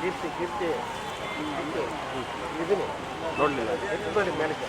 ಕೀರ್ತಿ ಕೀರ್ತಿ ಇದೀನಿ ನೋಡಲಿಲ್ಲ ಎತ್ಬೇಡಿ ಮೇಲಕ್ಕೆ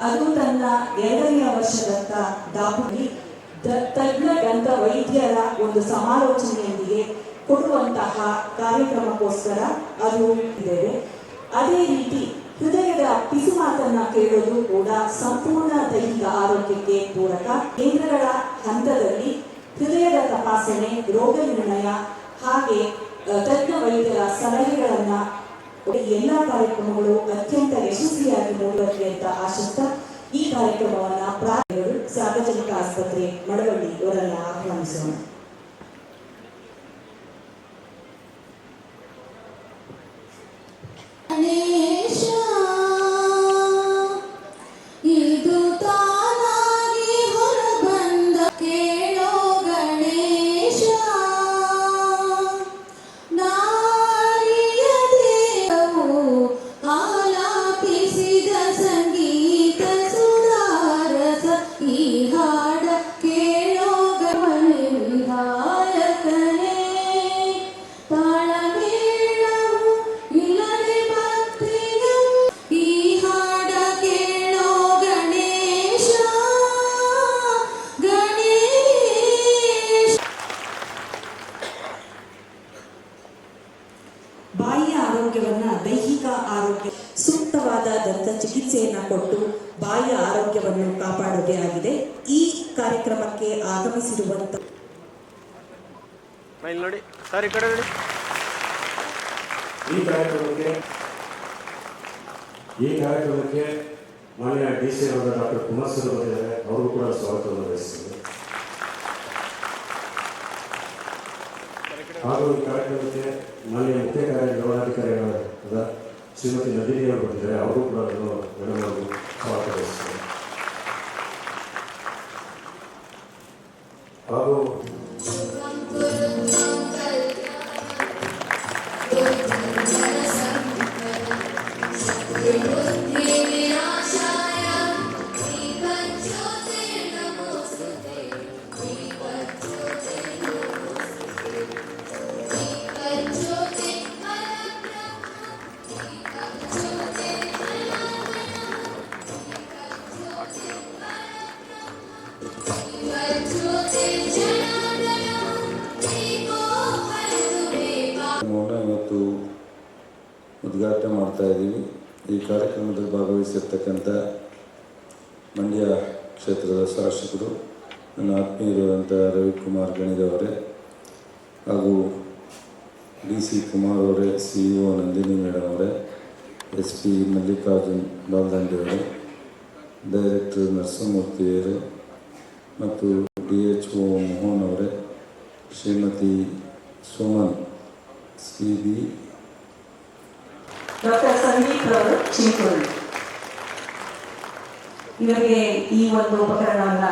ಅದು ತನ್ನ ಎರಡನೆಯ ವರ್ಷದಂತ ದಾಪುಲಿ ತಜ್ಞ ದಂತ ವೈದ್ಯರ ಒಂದು ಸಮಾಲೋಚನೆಯೊಂದಿಗೆ ಕೊಡುವಂತಹ ಕಾರ್ಯಕ್ರಮಕ್ಕೋಸ್ಕರ ಅದು ಇದ್ದೇವೆ ಅದೇ ರೀತಿ ಹೃದಯದ ಪಿಸುಮಾತನ್ನ ಕೇಳೋದು ಕೂಡ ಸಂಪೂರ್ಣ ದೈಹಿಕ ಆರೋಗ್ಯಕ್ಕೆ ಪೂರಕ. ಕೇಂದ್ರಗಳ ಹಂತದಲ್ಲಿ ಹೃದಯದ ತಪಾಸಣೆ, ರೋಗ ನಿರ್ಣಯ ಹಾಗೆ ತಜ್ಞ ವೈದ್ಯರ ಸಲಹೆಗಳನ್ನ ಎಲ್ಲ ಕಾರ್ಯಕ್ರಮಗಳು ಅತ್ಯಂತ ಯಶಸ್ವಿಯಾಗಿ ಮೂಡಿಬರಲಿ ಅಂತ ಆಶಿಸ್ತಾ ಕಾರ್ಯಕ್ರಮವನ್ನ ಪ್ರಾರಂಭಗಳು ಸಾರ್ವಜನಿಕ ಆಸ್ಪತ್ರೆ ಮಳವಳ್ಳಿ ಇವರನ್ನ ಆಹ್ವಾನಿಸೋಣ ಆರೋಗ್ಯವನ್ನ ದೈಹಿಕ ಆರೋಗ್ಯ ಸೂಕ್ತವಾದ ದಂತ ಚಿಕಿತ್ಸೆಯನ್ನ ಕೊಟ್ಟು ಬಾಯಿಯ ಆರೋಗ್ಯವನ್ನು ಕಾಪಾಡೋದೇ ಆಗಿದೆ. ಈ ಕಾರ್ಯಕ್ರಮಕ್ಕೆ ಆಗಮಿಸಿರುವಂತ ನೋಡಿ. ಸರ್ ಈ ಕಡೆ ನೋಡಿ. ಈ ಕಾರ್ಯಕ್ರಮಕ್ಕೆ ಈ ಕಾರ್ಯಕ್ರಮಕ್ಕೆ ಮಾನ್ಯ ಡಿ ಸಿ ಅವರ ಡಾಕ್ಟರ್ ಕುಮಾರ್ ಸರ್ ಬಂದಿದ್ದಾರೆ. ಅವರು ಕೂಡ ಸ್ವಾಗತವನ್ನು ಬಯಸ್ತಾರೆ ಹಾಗೂ ಕಾರ್ಯಕ್ರಮಕ್ಕೆ ಮಾನ್ಯ ಮುಖ್ಯ ಕಾರ್ಯನಿರ್ವಹಣಾಧಿಕಾರಿಗಳಾದ ಶ್ರೀಮತಿ ನದಿನಿ ಅವರು ಬಂದಿದ್ದಾರೆ ಅವರು ಕೂಡ ಮೇಡಮ್ ಅವರು ಸ್ವಾಗತ ಹಾಗೂ ಉದ್ಘಾಟನೆ ಮಾಡ್ತಾ ಇದ್ದೀವಿ. ಈ ಕಾರ್ಯಕ್ರಮದಲ್ಲಿ ಭಾಗವಹಿಸಿರ್ತಕ್ಕಂಥ ಮಂಡ್ಯ ಕ್ಷೇತ್ರದ ಶಾಸಕರು ನನ್ನ ಆತ್ಮೀಯರಾದಂಥ ರವಿಕುಮಾರ್ ಗಣಿದವರೇ ಹಾಗೂ ಡಿ ಸಿ ಕುಮಾರ್ ಅವರೇ, C E O Nandini madam ಅವರೇ, ಎಸ್ ಪಿ ಮಲ್ಲಿಕಾರ್ಜುನ್ ಬಾಲ್ದಂಡಿ ಅವರೇ, ಡೈರೆಕ್ಟರ್ ನರಸಿಂಹಮೂರ್ತಿಯವರು ಮತ್ತು ಡಿ ಎಚ್ ಒ ಮೋಹನ್ ಅವರೇ, Shrimati Suman, C B doctor Sandeep ಅವರು ಚಿಂತೂರು ಇವರಿಗೆ ಈ ಒಂದು ಉಪಕರಣವನ್ನು